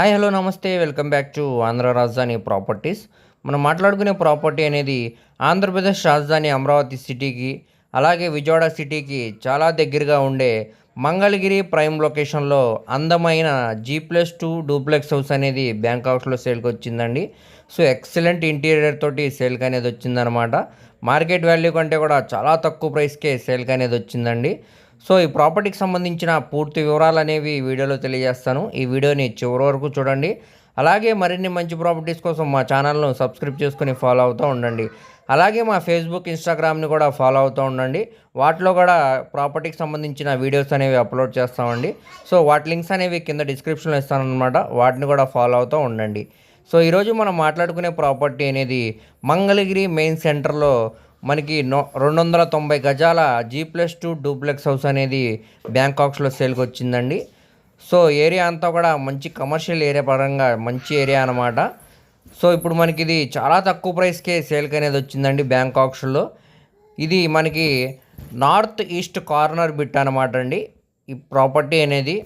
Hi hello నమస్తే. Welcome back to Andhra Rajadhani properties. మనం మాట్లాడుకునే ప్రాపర్టీ అనేది ఆంధ్రప్రదేశ్ రాజధాని అమరావతి సిటీకి అలాగే విజయవాడ సిటీకి చాలా దగ్గరగా ఉండే మంగళగిరి ప్రైమ్ లొకేషన్లో అందమైన G plus two duplex house అనేది బ్యాంకాక్స్లో సేల్కి వచ్చిందండి. సో ఎక్సలెంట్ ఇంటీరియర్ తోటి సేల్కి అనేది వచ్చిందనమాట మార్కెట్ వాల్యూ కంటే కూడా చాలా తక్కువ ప్రైస్కే సేల్కి అనేది వచ్చిందండి. సో ఈ ప్రాపర్టీకి సంబంధించిన పూర్తి వివరాలు అనేవి వీడియోలో తెలియజేస్తాను. ఈ వీడియోని చివరి వరకు చూడండి. అలాగే మరిన్ని మంచి ప్రాపర్టీస్ కోసం మా ఛానల్ను సబ్స్క్రైబ్ చేసుకుని ఫాలో అవుతూ ఉండండి. అలాగే మా ఫేస్బుక్ ఇన్స్టాగ్రామ్ని కూడా ఫాలో అవుతూ ఉండండి. వాటిలో కూడా ప్రాపర్టీకి సంబంధించిన వీడియోస్ అనేవి అప్లోడ్ చేస్తామండి. సో వాటి లింక్స్ అనేవి కింద డిస్క్రిప్షన్లో ఇస్తానన్నమాట. వాటిని కూడా ఫాలో అవుతూ ఉండండి. సో ఈరోజు మనం మాట్లాడుకునే ప్రాపర్టీ అనేది మంగళగిరి మెయిన్ సెంటర్లో మనకి నో రెండు వందల తొంభై గజాల G plus two duplex house అనేది బ్యాంకాక్స్లో సేల్కి వచ్చిందండి సో ఏరియా అంతా కూడా మంచి కమర్షియల్ ఏరియా పరంగా మంచి ఏరియా అనమాట సో ఇప్పుడు మనకి ఇది చాలా తక్కువ ప్రైస్కే సేల్కి అనేది వచ్చిందండి బ్యాంకాక్స్లో ఇది మనకి నార్త్ ఈస్ట్ కార్నర్ బిట్ అనమాట అండి. ఈ ప్రాపర్టీ అనేది.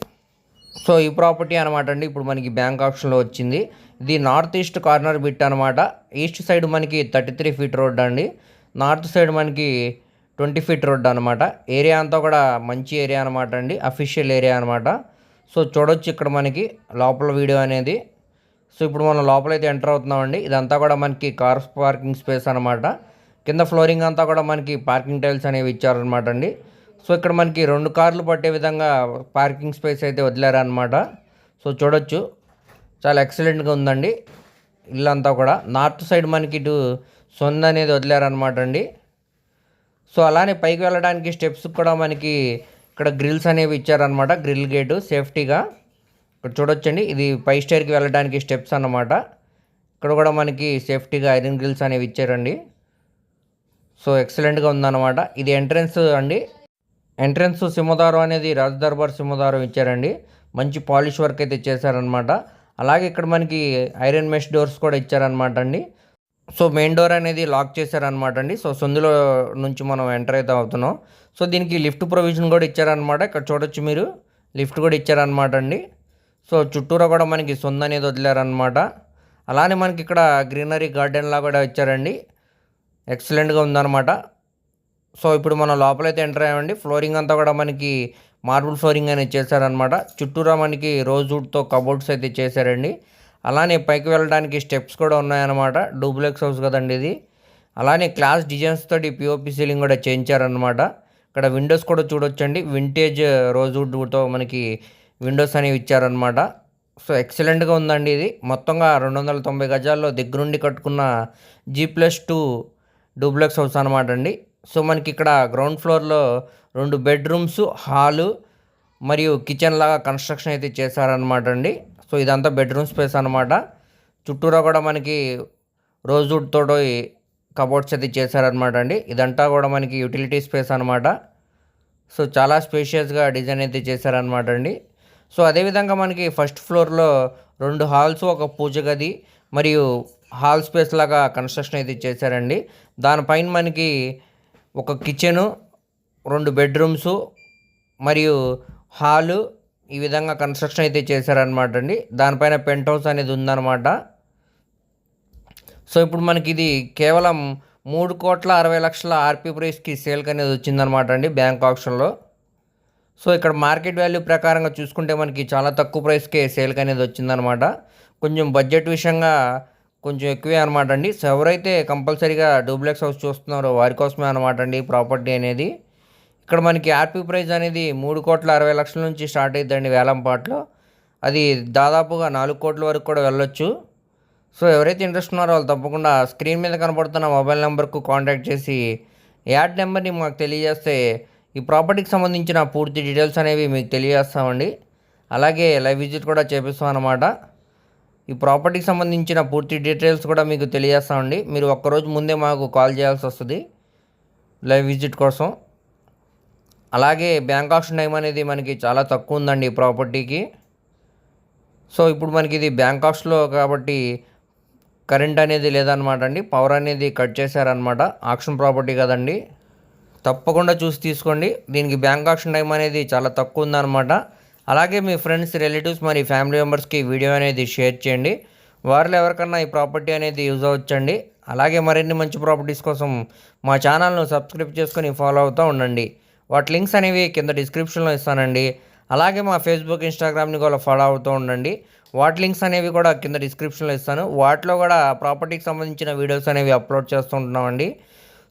సో ఈ ప్రాపర్టీ అనమాట అండి ఇప్పుడు మనకి బ్యాంక్ ఆప్షన్లో వచ్చింది. ఇది నార్త్ ఈస్ట్ కార్నర్ బిట్ అనమాట ఈస్ట్ సైడ్ మనకి థర్టీ త్రీ ఫీట్ రోడ్ అండి. నార్త్ సైడ్ మనకి ట్వంటీ ఫీట్ రోడ్ అనమాట ఏరియా అంతా కూడా మంచి ఏరియా అనమాట అండి. అఫీషియల్ ఏరియా అనమాట సో చూడొచ్చు ఇక్కడ మనకి లోపల వీడియో అనేది. సో ఇప్పుడు మనం లోపలైతే ఎంటర్ అవుతున్నామండి. ఇదంతా కూడా మనకి కార్స్ పార్కింగ్ స్పేస్ అనమాట కింద ఫ్లోరింగ్ అంతా కూడా మనకి పార్కింగ్ టైల్స్ అనేవి ఇచ్చారనమాట అండి. సో ఇక్కడ మనకి రెండు కార్లు పట్టే విధంగా పార్కింగ్ స్పేస్ అయితే వదిలారనమాట సో చూడొచ్చు. చాలా ఎక్సలెంట్గా ఉందండి. ఇల్లంతా కూడా. నార్త్ సైడ్ మనకి ఇటు సొంద అనేది వదిలేరనమాట అండి సో అలానే పైకి వెళ్ళడానికి స్టెప్స్ కూడా మనకి ఇక్కడ గ్రిల్స్ అనేవి ఇచ్చారనమాట గ్రిల్ గేటు సేఫ్టీగా. ఇక్కడ చూడొచ్చండి. ఇది పై స్టేర్కి వెళ్ళడానికి స్టెప్స్ అన్నమాట. ఇక్కడ కూడా మనకి సేఫ్టీగా ఐరన్ గ్రిల్స్ అనేవి ఇచ్చారండి. సో ఎక్సలెంట్గా ఉందన్నమాట. ఇది ఎంట్రన్స్ అండి. ఎంట్రన్స్ సింహదారం అనేది రాజదర్బార్ సింహదారం ఇచ్చారండి. మంచి పాలిష్ వర్క్ అయితే చేశారనమాట అలాగే ఇక్కడ మనకి ఐరన్ మెష్ డోర్స్ కూడా ఇచ్చారనమాట అండి. సో మెయిన్ డోర్ అనేది లాక్ చేశారనమాట అండి. సో సందులో నుంచి మనం ఎంటర్ అయితే అవుతున్నాం. సో దీనికి లిఫ్ట్ ప్రొవిజన్ కూడా ఇచ్చారనమాట ఇక్కడ చూడొచ్చు మీరు. లిఫ్ట్ కూడా ఇచ్చారనమాట అండి. సో చుట్టూరా కూడా మనకి సొంద అనేది వదిలేరనమాట అలానే మనకి ఇక్కడ గ్రీనరీ గార్డెన్లా కూడా ఇచ్చారండి. ఎక్సలెంట్గా ఉందన్నమాట. సో ఇప్పుడు మనం లోపలైతే ఎంటర్ అయ్యామండి. ఫ్లోరింగ్ అంతా కూడా మనకి మార్బుల్ ఫ్లోరింగ్ అనేది చేశారనమాట చుట్టూరా మనకి రోజ్ వుడ్తో కబోర్డ్స్ అయితే చేశారండి. అలానే పైకి వెళ్ళడానికి స్టెప్స్ కూడా ఉన్నాయన్నమాట. డూప్లెక్స్ హౌస్ కదండి ఇది. అలానే క్లాస్ డిజైన్స్ తోటి పిఓపి సీలింగ్ కూడా చేయించారనమాట ఇక్కడ విండోస్ కూడా చూడొచ్చండి. వింటేజ్ రోజ్వుడ్తో మనకి విండోస్ అనేవి ఇచ్చారనమాట సో ఎక్సలెంట్గా ఉందండి ఇది. మొత్తంగా రెండు వందల తొంభై గజాల్లో దగ్గరుండి కట్టుకున్న G plus two duplex house అనమాట అండి. సో మనకి ఇక్కడ గ్రౌండ్ ఫ్లోర్లో రెండు బెడ్రూమ్స్ హాలు మరియు కిచెన్ లాగా కన్స్ట్రక్షన్ అయితే చేశారనమాట అండి. సో ఇదంతా బెడ్రూమ్ స్పేస్ అనమాట చుట్టూరా కూడా మనకి రోజుతో కబోర్డ్స్ అయితే చేశారనమాట అండి. ఇదంతా కూడా మనకి యూటిలిటీ స్పేస్ అనమాట సో చాలా స్పేషియస్గా డిజైన్ అయితే చేశారనమాట అండి. సో అదేవిధంగా మనకి ఫస్ట్ ఫ్లోర్లో రెండు హాల్స్ ఒక పూజ గది మరియు హాల్ స్పేస్ లాగా కన్స్ట్రక్షన్ అయితే చేశారండి. దానిపైన మనకి ఒక కిచెను రెండు బెడ్రూమ్స్ మరియు హాలు ఈ విధంగా కన్స్ట్రక్షన్ అయితే చేశారనమాట అండి. దానిపైన పెంట్ హౌస్ అనేది ఉందన్నమాట. సో ఇప్పుడు మనకి ఇది కేవలం మూడు కోట్ల అరవై లక్షల ఆర్పీ ప్రైస్కి సేల్కి అనేది వచ్చిందనమాట అండి బ్యాంక్ ఆప్షన్లో. సో ఇక్కడ మార్కెట్ వాల్యూ ప్రకారంగా చూసుకుంటే మనకి చాలా తక్కువ ప్రైస్కే సేల్కి అనేది వచ్చిందనమాట కొంచెం బడ్జెట్ విషయంగా కొంచెం ఎక్కువే అనమాట అండి. సో ఎవరైతే కంపల్సరీగా డూప్లెక్స్ హౌస్ చూస్తున్నారో వారి కోసమే అనమాట అండి ప్రాపర్టీ అనేది. ఇక్కడ మనకి ఆర్పీ ప్రైస్ అనేది మూడు కోట్ల అరవై లక్షల నుంచి స్టార్ట్ అవుతుందండి వేలంపాట్లో అది దాదాపుగా నాలుగు కోట్ల వరకు కూడా వెళ్ళొచ్చు. సో ఎవరైతే ఇంట్రెస్ట్ ఉన్నారో వాళ్ళు తప్పకుండా స్క్రీన్ మీద కనపడుతున్న మొబైల్ నెంబర్కు కాంటాక్ట్ చేసి యాడ్ నెంబర్ని మాకు తెలియజేస్తే ఈ ప్రాపర్టీకి సంబంధించిన పూర్తి డీటెయిల్స్ అనేవి మీకు తెలియజేస్తామండి. అలాగే లైవ్ విజిట్ కూడా చేపిస్తాం అన్నమాట ఈ ప్రాపర్టీకి సంబంధించిన పూర్తి డీటెయిల్స్ కూడా మీకు తెలియజేస్తామండి. మీరు ఒక్కరోజు ముందే మాకు కాల్ చేయాల్సి వస్తుంది. లైవ్ విజిట్ కోసం. అలాగే బ్యాంక్ ఆప్షన్ టైం అనేది మనకి చాలా తక్కువ ఉందండి ఈ ప్రాపర్టీకి. సో ఇప్పుడు మనకి ఇది బ్యాంక్ ఆప్షన్లో కాబట్టి కరెంట్ అనేది లేదనమాట అండి. పవర్ అనేది కట్ చేశారనమాట ఆక్షన్ ప్రాపర్టీ కదండి. తప్పకుండా చూసి తీసుకోండి. దీనికి బ్యాంక్ ఆప్షన్ టైం అనేది చాలా తక్కువ ఉందన్నమాట. అలాగే మీ ఫ్రెండ్స్ రిలేటివ్స్ మరి ఫ్యామిలీ మెంబర్స్కి వీడియో అనేది షేర్ చేయండి. వారిలో ఎవరికన్నా ఈ ప్రాపర్టీ అనేది యూజ్ అవ్వచ్చండి. అలాగే మరిన్ని మంచి ప్రాపర్టీస్ కోసం మా ఛానల్ను సబ్స్క్రైబ్ చేసుకొని ఫాలో అవుతూ ఉండండి. వాటి లింక్స్ అనేవి కింద డిస్క్రిప్షన్లో ఇస్తానండి. అలాగే మా ఫేస్బుక్ ఇన్స్టాగ్రామ్ని కూడా ఫాలో అవుతూ ఉండండి. వాటి లింక్స్ అనేవి కూడా కింద డిస్క్రిప్షన్లో ఇస్తాను. వాటిలో కూడా ప్రాపర్టీకి సంబంధించిన వీడియోస్ అనేవి అప్లోడ్ చేస్తూ ఉంటున్నామండి.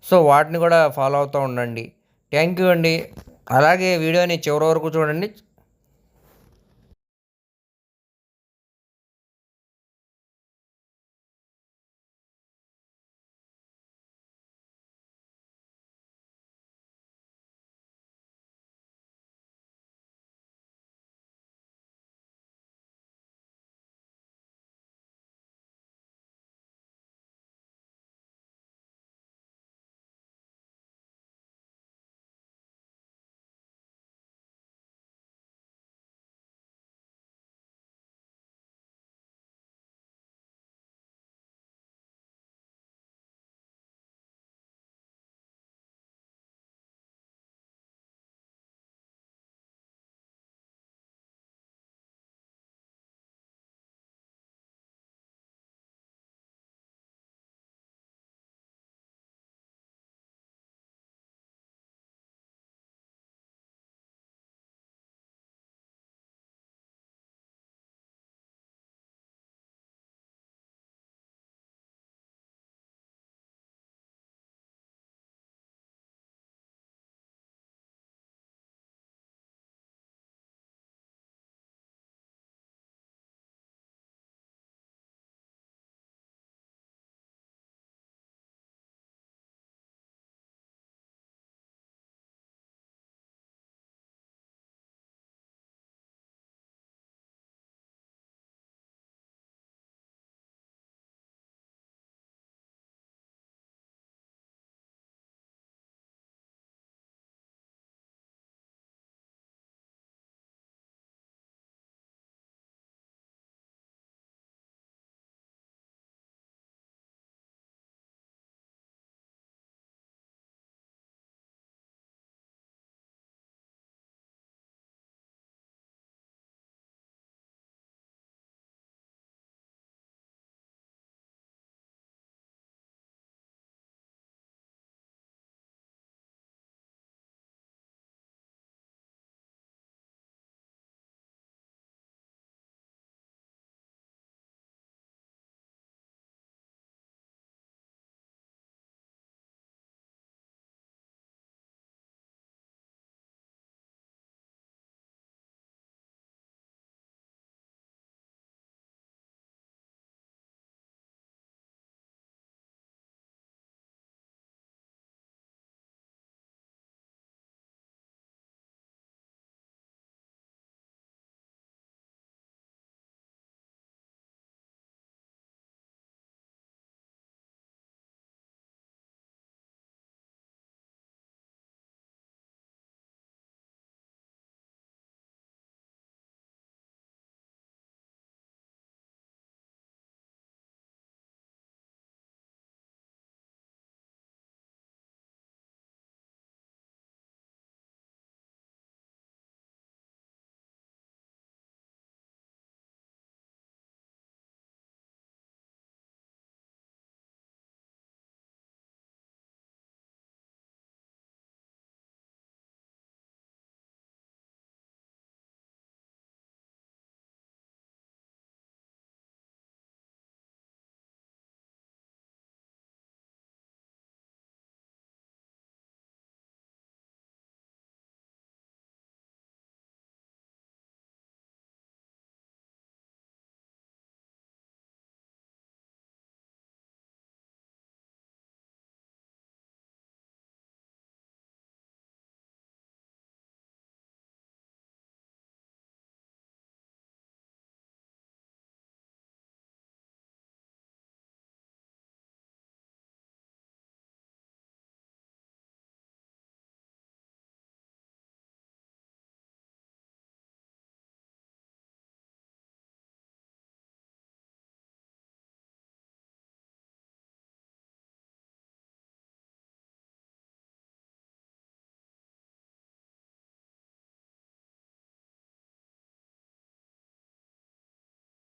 సో వాటిని కూడా ఫాలో అవుతూ ఉండండి. థ్యాంక్ యూ అండి. అలాగే వీడియోని చివరి వరకు చూడండి.